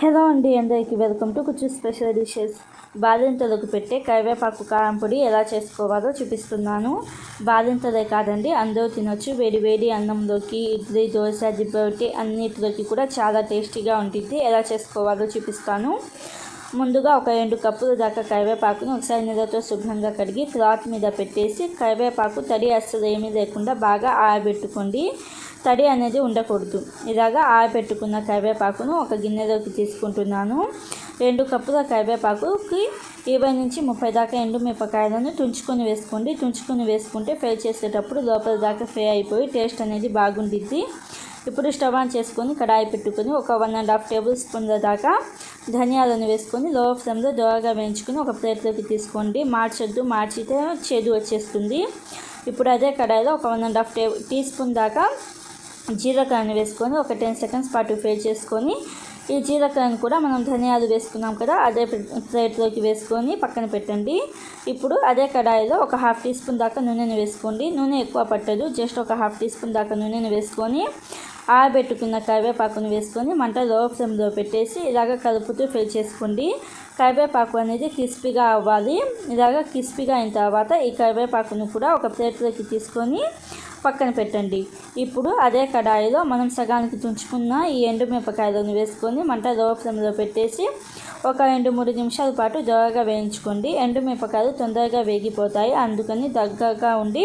Hello అండి అందరికీ welcome to కుచ్చు స్పెషల్ డిషెస్. బాలింతలకు పెట్టే కరివేపాకు కారం పొడి ఎలా చేసుకోవాలో చూపిస్తున్నాను. బాలింతలే కాదండి అందరూ తినొచ్చు. వేడి వేడి అన్నంలోకి ఇడ్లీ దోశ దిబ్బరొట్టి అన్నిటిలోకి కూడా చాలా టేస్టీగా ఉంటుంది. ఎలా చేసుకోవాలో చూపిస్తాను. ముందుగా ఒక రెండు కప్పుల దాకా కరివేపాకును ఒకసారి నీళ్ళతో శుభ్రంగా కడిగి క్లాత్ మీద పెట్టేసి కరివేపాకు తడి అస్సలు ఏమీ లేకుండా బాగా ఆరబెట్టుకోండి. తడి అనేది ఉండకూడదు. ఇలాగా ఆరబెట్టుకున్న కరివేపాకును ఒక గిన్నెలోకి తీసుకుంటున్నాను. రెండు కప్పుల కరివేపాకుకి ఇరవై నుంచి ముప్పై దాకా ఎండు మిరపకాయలను తుంచుకొని వేసుకోండి. తుంచుకొని వేసుకుంటే ఫ్రై చేసేటప్పుడు లోపల దాకా ఫ్రై అయిపోయి టేస్ట్ అనేది బాగుండిద్ది. ఇప్పుడు స్టవ్ ఆన్ చేసుకొని కడాయి పెట్టుకొని ఒక వన్ అండ్ హాఫ్ టేబుల్ స్పూన్ల దాకా ధనియాలను వేసుకొని లో ఫ్లేమ్లో దోరగా వేయించుకొని ఒక ప్లేట్లోకి తీసుకోండి. మార్చొద్దు మార్చితే చేదు వచ్చేస్తుంది. ఇప్పుడు అదే కడాయిలో ఒక వన్ అండ్ హాఫ్ టే టీ స్పూన్ దాకా జీలకర్రని వేసుకొని ఒక టెన్ సెకండ్స్ పాటు ఫ్రై చేసుకొని ఈ జీలకర్రని కూడా మనం ధనియాలు వేసుకున్నాం కదా అదే ప్లేట్లోకి వేసుకొని పక్కన పెట్టండి. ఇప్పుడు అదే కడాయిలో ఒక హాఫ్ టీ స్పూన్ దాకా నూనెను వేసుకోండి. నూనె ఎక్కువ పట్టదు జస్ట్ ఒక హాఫ్ టీ స్పూన్ దాకా నూనెను వేసుకొని ఆరబెట్టుకున్న కరివేపాకును వేసుకొని మంట లో ఫ్లేమ్లో పెట్టేసి ఇలాగ కలుపుతూ ఫ్రై చేసుకోండి. కరివేపాకు అనేది క్రిస్పీగా అవ్వాలి. ఇలాగ క్రిస్పీగా అయిన తర్వాత ఈ కరివేపాకును కూడా ఒక ప్లేట్లోకి తీసుకొని పక్కన పెట్టండి. ఇప్పుడు అదే కడాయిలో మనం సగానికి తుంచుకున్న ఈ ఎండుమిరపకాయలను వేసుకొని మంట లో ఫ్లేమ్లో పెట్టేసి ఒక రెండు మూడు నిమిషాల పాటు దోరగా వేయించుకోండి. ఎండుమిరపకాయలు తొందరగా వేగిపోతాయి. అందుకని దగ్గరగా ఉండి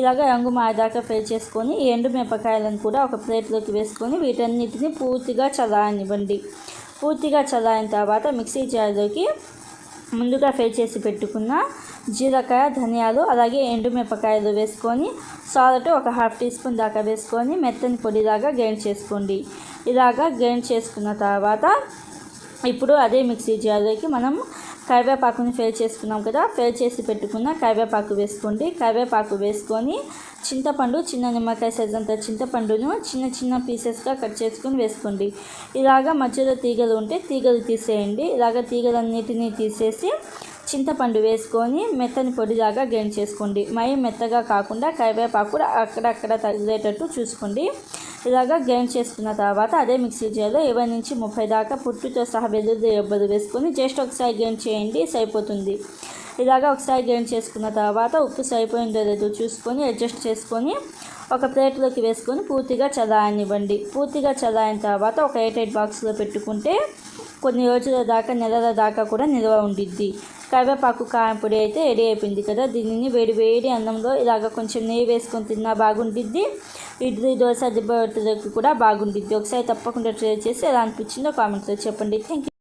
ఇలాగ రంగు మాదాకా ఫ్రై చేసుకొని ఈ ఎండుమిరపకాయలను కూడా ఒక ప్లేట్లోకి వేసుకొని వీటన్నిటిని పూర్తిగా చల్లారనివ్వండి. పూర్తిగా చల్లారిన తర్వాత మిక్సీ జార్లోకి ముందుగా ఫ్రై చేసి పెట్టుకున్న జీలకాయ ధనియాలు అలాగే ఎండుమిరపకాయలు వేసుకొని సాల్ట్ ఒక హాఫ్ టీ స్పూన్ దాకా వేసుకొని మెత్తని పొడిలాగా గ్రైండ్ చేసుకోండి. ఇలాగా గ్రైండ్ చేసుకున్న తర్వాత ఇప్పుడు అదే మిక్సీ జార్లోకి మనం కరివేపాకుని ఫ్రై చేసుకున్నాం కదా ఫ్రై చేసి పెట్టుకున్న కరివేపాకు వేసుకోండి. కరివేపాకు వేసుకొని చింతపండు చిన్న నిమ్మకాయ సైజ్ అంత చింతపండును చిన్న చిన్న పీసెస్గా కట్ చేసుకొని వేసుకోండి. ఇలాగా మధ్యలో తీగలు ఉంటే తీగలు తీసేయండి. ఇలాగ తీగలన్నిటినీ తీసేసి చింతపండు వేసుకొని మెత్తని పొడిలాగా గ్రైండ్ చేసుకోండి. మై మెత్తగా కాకుండా కరివేపాకు అక్కడక్కడ తగిలేటట్టు చూసుకోండి. ఇలాగా గ్రైండ్ చేసుకున్న తర్వాత అదే మిక్సీ జార్లో ఇరవై నుంచి ముప్పై దాకా పుట్టుతో సహా వెల్లుల్లి రెబ్బలు వేసుకొని జస్ట్ ఒకసారి గ్రైండ్ చేయండి సరిపోతుంది. ఇలాగా ఒకసారి గ్రైండ్ చేసుకున్న తర్వాత ఉప్పు సరిపోయిందో లేదో చూసుకొని అడ్జస్ట్ చేసుకొని ఒక ప్లేట్లోకి వేసుకొని పూర్తిగా చల్లారనివ్వండి. పూర్తిగా చల్లారిన తర్వాత ఒక ఎయిట్ ఎయిట్ బాక్స్లో పెట్టుకుంటే కొన్ని రోజుల దాకా నెలల దాకా కూడా నిల్వ ఉండిద్ది. కరివేపాకు కాంపొడి అయితే రెడీ అయిపోయింది కదా. దీనిని వేడి వేడి అన్నంలో ఇలాగ కొంచెం నెయ్యి వేసుకొని తిన్నా బాగుండిద్ది. ఇడ్లీ దోశ దిబ్బ కూడా బాగుండిద్ది. ఒకసారి తప్పకుండా ట్రై చేసి ఎలా అనిపించిందో కామెంట్లో చెప్పండి. Thank you